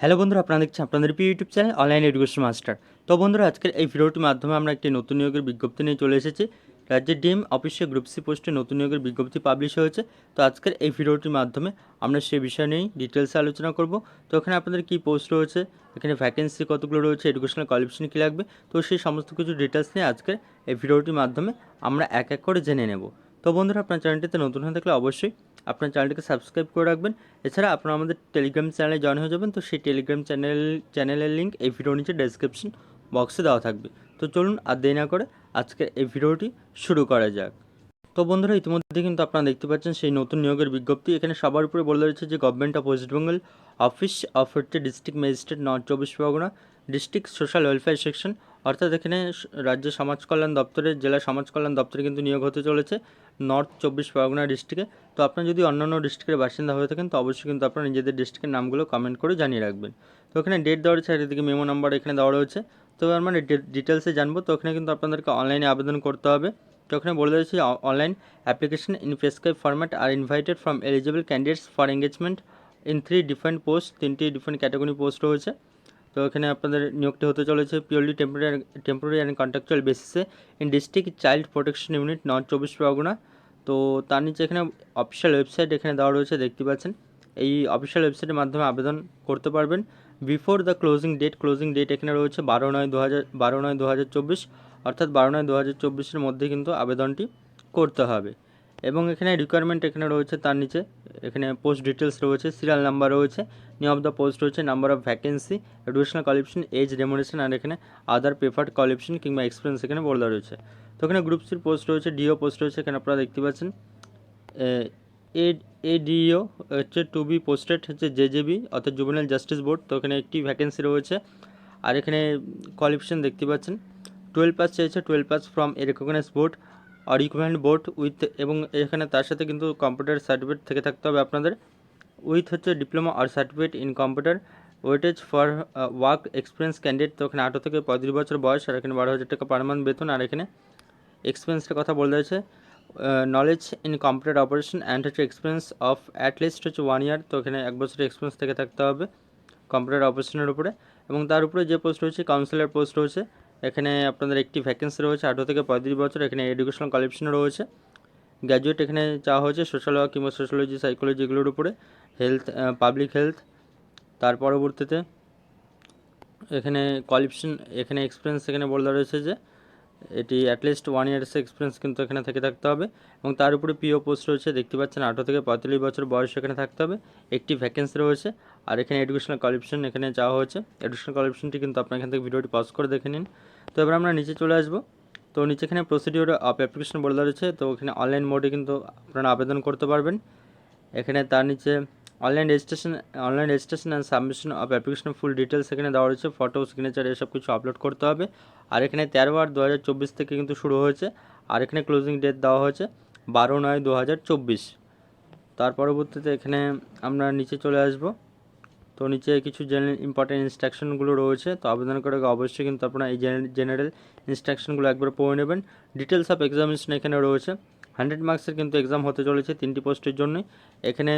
Hello বন্ধুরা, আপনারা দেখছেন আপনাদের প্রিয় YouTube channel online education master তো বন্ধুরা, আজকের এই ভিডিওটির মাধ্যমে আমরা একটি নতুন নিয়োগের বিজ্ঞপ্তি নিয়ে চলে এসেছি। রাজ্যের ডিএম অফিসে গ্রুপ সি পোস্টে নতুন নিয়োগের বিজ্ঞপ্তি পাবলিশ হয়েছে। তো আজকের এই ভিডিওটির মাধ্যমে আমরা সেই বিষয় নিয়েই ডিটেলসে আলোচনা করব। তো এখানে আপনাদের কী পোস্ট রয়েছে, এখানে ভ্যাকেন্সি কতগুলো রয়েছে এডুকেশনাল কোয়ালিফিকেশন কী লাগবে, তো সেই সমস্ত কিছু ডিটেলস নিয়ে আজকের এই ভিডিওটির মাধ্যমে আমরা এক এক করে জেনে নেব। তো বন্ধুরা, আপনার চ্যানেলটিতে নতুন হয়ে থাকলে অবশ্যই আপনার চ্যানেলটিকে সাবস্ক্রাইব করে রাখবেন। এছাড়া আপনারা আমাদের টেলিগ্রাম চ্যানেলে জয়েন হয়ে যাবেন। তো সেই টেলিগ্রাম চ্যানেল চ্যানেলের লিঙ্ক এই ভিডিওর নিচে ডেসক্রিপশন বক্সে দেওয়া থাকবে। তো চলুন আর দেরি না করে আজকে এই ভিডিওটি শুরু করা যাক। তো বন্ধুরা, ইতিমধ্যে কিন্তু আপনারা দেখতে পাচ্ছেন সেই নতুন নিয়োগের বিজ্ঞপ্তি। এখানে সবার উপরে বলে রয়েছে যে government of West Bengal office of হচ্ছে ডিস্ট্রিক্ট ম্যাজিস্ট্রেট নর্থ চব্বিশ Pargana district social welfare section অর্থাৎ এখানে রাজ্য সমাজ কল্যাণ দপ্তরে জেলা সমাজ কল্যাণ দপ্তরে কিন্তু নিয়োগ হতে চলেছে নর্থ চব্বিশ পরগনা ডিস্ট্রিক্টে। তো আপনারা যদি অন্যান্য ডিস্ট্রিক্টের বাসিন্দা হয়ে থাকেন, তো অবশ্যই কিন্তু আপনারা নিজেদের ডিস্ট্রিক্টের নামগুলো কমেন্ট করে জানিয়ে রাখবেন। তো এখানে ডেট দেওয়া রয়েছে এদিকে মেমো নাম্বার এখানে দেওয়া রয়েছে। তো মানে ডিটেলসে জানব। তো ওখানে কিন্তু আপনাদেরকে অনলাইনে আবেদন করতে হবে। তো ওখানে বলে দিয়েছি online application in prescribe format R invited from eligible candidates for engagement in three different post তিনটি ডিফারেন্ট ক্যাটাগরি পোস্ট রয়েছে। তো এখানে আপনাদের নিয়োগটি হতে চলেছে purely temporary temporary and contractual বেসিসে in district child protection unit north চব্বিশ পরগনা তো তার নিচে এখানে অফিসিয়াল ওয়েবসাইট এখানে দেওয়া রয়েছে, দেখতে পাচ্ছেন। এই অফিসিয়াল ওয়েবসাইটের মাধ্যমে আবেদন করতে পারবেন। Before the closing date closing date এখানে রয়েছে বারো নয় দু হাজার, বারো নয় দু হাজার চব্বিশ, অর্থাৎ বারো নয় দু হাজার চব্বিশের মধ্যে কিন্তু আবেদনটি করতে হবে। এবং এখানে রিকোয়ারমেন্ট এখানে রয়েছে তার নিচে। এখানে পোস্ট ডিটেলস রয়েছে সিরিয়াল নাম্বার রয়েছে নিউ অফ দ্য পোস্ট রয়েছে number of vacancy educational qualification age remuneration আর এখানে আদার প্রেফার্ড কোয়ালিফিকেশন কিংবা এক্সপিরিয়েন্স এখানে বলে রয়েছে। তো এখানে গ্রুপ সির পোস্ট রয়েছে ডিও পোস্ট রয়েছে, এখানে আপনারা দেখতে পাচ্ছেন। এ এডিও হচ্ছে টু বি পোস্টেড হচ্ছে জেজেবি অর্থাৎ জুবিনাল জাস্টিস বোর্ড তো এখানে একটি ভ্যাকেন্সি রয়েছে। আর এখানে কোয়ালিফিকেশন দেখতে পাচ্ছেন। টুয়েলভ পাস চেয়েছে twelve pass from a recognise board equivalent board with এবং এখানে তার সাথে কিন্তু কম্পিউটার সার্টিফিকেট থেকে থাকতে হবে আপনাদের। উইথ হচ্ছে diploma R certificate in computer weightage for work experience candidate তো এখানে আঠারো থেকে পঁয়ত্রিশ বছর বয়স, আর এখানে বারো হাজার টাকা পার মান্থ বেতন, আর এখানে এক্সপিরিয়েন্সের কথা বলে রয়েছে knowledge in computer operation and হচ্ছে এক্সপিরিয়েন্স অফ অ্যাটলিস্ট হচ্ছে ওয়ান ইয়ার তো এখানে এক বছরের এক্সপিরিয়েন্স থেকে থাকতে হবে। কম্পিউটার অপারেশনের উপরে। এবং তার উপরে যে পোস্ট রয়েছে কাউন্সিলর পোস্ট রয়েছে। এখানে আপনাদের একটি ভ্যাকেন্সি রয়েছে, আঠেরো থেকে পঁয়ত্রিশ বছর। এখানে এডুকেশনাল কোয়ালিফিকেশন রয়েছে। গ্র্যাজুয়েট এখানে চাওয়া হয়েছে সোশ্যাল ওয়ার্ক কিংবা সোশ্যালজি সাইকোলজি এগুলোর উপরে। হেলথ পাবলিক হেলথ তার পরবর্তীতে এখানে কোয়ালিফিকেশন এখানে এক্সপিরিয়েন্স এখানে বলা রয়েছে যে এটি অ্যাটলিস্ট ওয়ান ইয়ার্স এক্সপিরিয়েন্স কিন্তু এখানে থেকে থাকতে হবে। এবং তার উপরে পিও পোস্ট রয়েছে, দেখতে পাচ্ছেন আঠারো থেকে পঁয়তাল্লিশ বছর বয়স এখানে থাকতে হবে। একটি ভ্যাকেন্সি রয়েছে, আর এখানে এডুকেশনাল কোয়ালিফিকেশন এখানে চাওয়া হয়েছে। এডুকেশনাল কোয়ালিফিকেশনটি কিন্তু আপনার এখান থেকে ভিডিওটি পজ করে দেখে নিন। তো এবার আমরা নিচে চলে আসব। তো নিচে এখানে প্রসিডিওর অফ অ্যাপ্লিকেশন বলে রয়েছে, তো এখানে অনলাইন মোডে কিন্তু আপনারা আবেদন করতে পারবেন। এখানে তার নিচে online registration online registration and submission of application full details এখানে দেওয়া রয়েছে ফটো সিগনেচার এসব কিছু আপলোড করতে হবে। আর এখানে তেরো আট দু হাজার চব্বিশ থেকে কিন্তু শুরু হয়েছে। আর এখানে ক্লোজিং ডেট দেওয়া হয়েছে বারো নয় দু হাজার চব্বিশ। তার পরবর্তীতে এখানে আমরা নিচে চলে আসব। তো নিচে কিছু জেনারেল ইম্পর্টেন্ট ইনস্ট্রাকশনগুলো রয়েছে। তো আবেদন করে অবশ্যই কিন্তু আপনারা এই জেনারেল ইনস্ট্রাকশনগুলো একবার পড়ে নেবেন। ডিটেলস অফ এক্সামিনেশন এখানে রয়েছে। হান্ড্রেড মার্কসের কিন্তু এক্সাম হতে চলেছে তিনটি পোস্টের জন্যই এখানে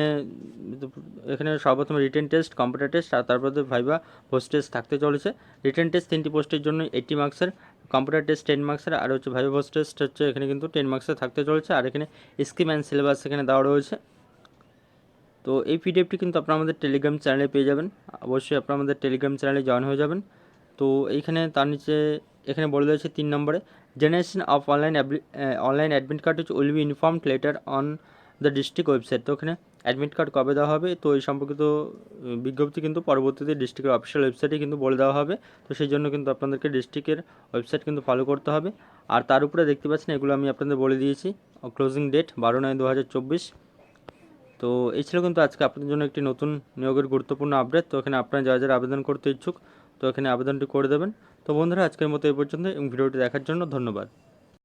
এখানে সর্বপ্রথম রিটেন টেস্ট কম্পিউটার টেস্ট আর তারপরে ভাইবা পোস্ট টেস্ট থাকতে চলেছে। রিটেন টেস্ট তিনটি পোস্টের জন্য এইটি মার্কসের কম্পিউটার টেস্ট টেন মার্কসের, আর হচ্ছে ভাইবা পোস্ট টেস্ট হচ্ছে এখানে কিন্তু টেন মার্কসের থাকতে চলেছে। আর এখানে স্কিম অ্যান্ড সিলেবাস এখানে দেওয়া রয়েছে। তো এই পিডিএফটি কিন্তু আপনারা আমাদের টেলিগ্রাম চ্যানেলে পেয়ে যাবেন। অবশ্যই আপনারা আমাদের টেলিগ্রাম চ্যানেলে জয়েন হয়ে যাবেন। তো এইখানে তার নিচে এখানে বলে দিয়েছে তিন নম্বরে generation of online online admit card হচ্ছে will be informed letter on the district website তো ওখানে অ্যাডমিট কার্ড কবে দেওয়া হবে? তো এই সম্পর্কিত বিজ্ঞপ্তি কিন্তু পরবর্তীতে ডিস্ট্রিক্টের অফিসিয়াল ওয়েবসাইটে কিন্তু বলে দেওয়া হবে। তো সেই জন্য কিন্তু আপনাদেরকে ডিস্ট্রিক্টের ওয়েবসাইট কিন্তু ফলো করতে হবে। আর তার উপরে দেখতে পাচ্ছেন, এগুলো আমি আপনাদের বলে দিয়েছি। ক্লোজিং ডেট বারো নয় দু তো এই ছিল কিন্তু আজকে আপনাদের জন্য একটি নতুন নিয়োগের গুরুত্বপূর্ণ আপডেট তো এখানে আপনারা যারা যারা আবেদন করতে ইচ্ছুক তো এখানে আবেদনটি করে দেবেন। তো বন্ধুরা, আজকের মতো এই পর্যন্ত এবং ভিডিওটি দেখার জন্য ধন্যবাদ।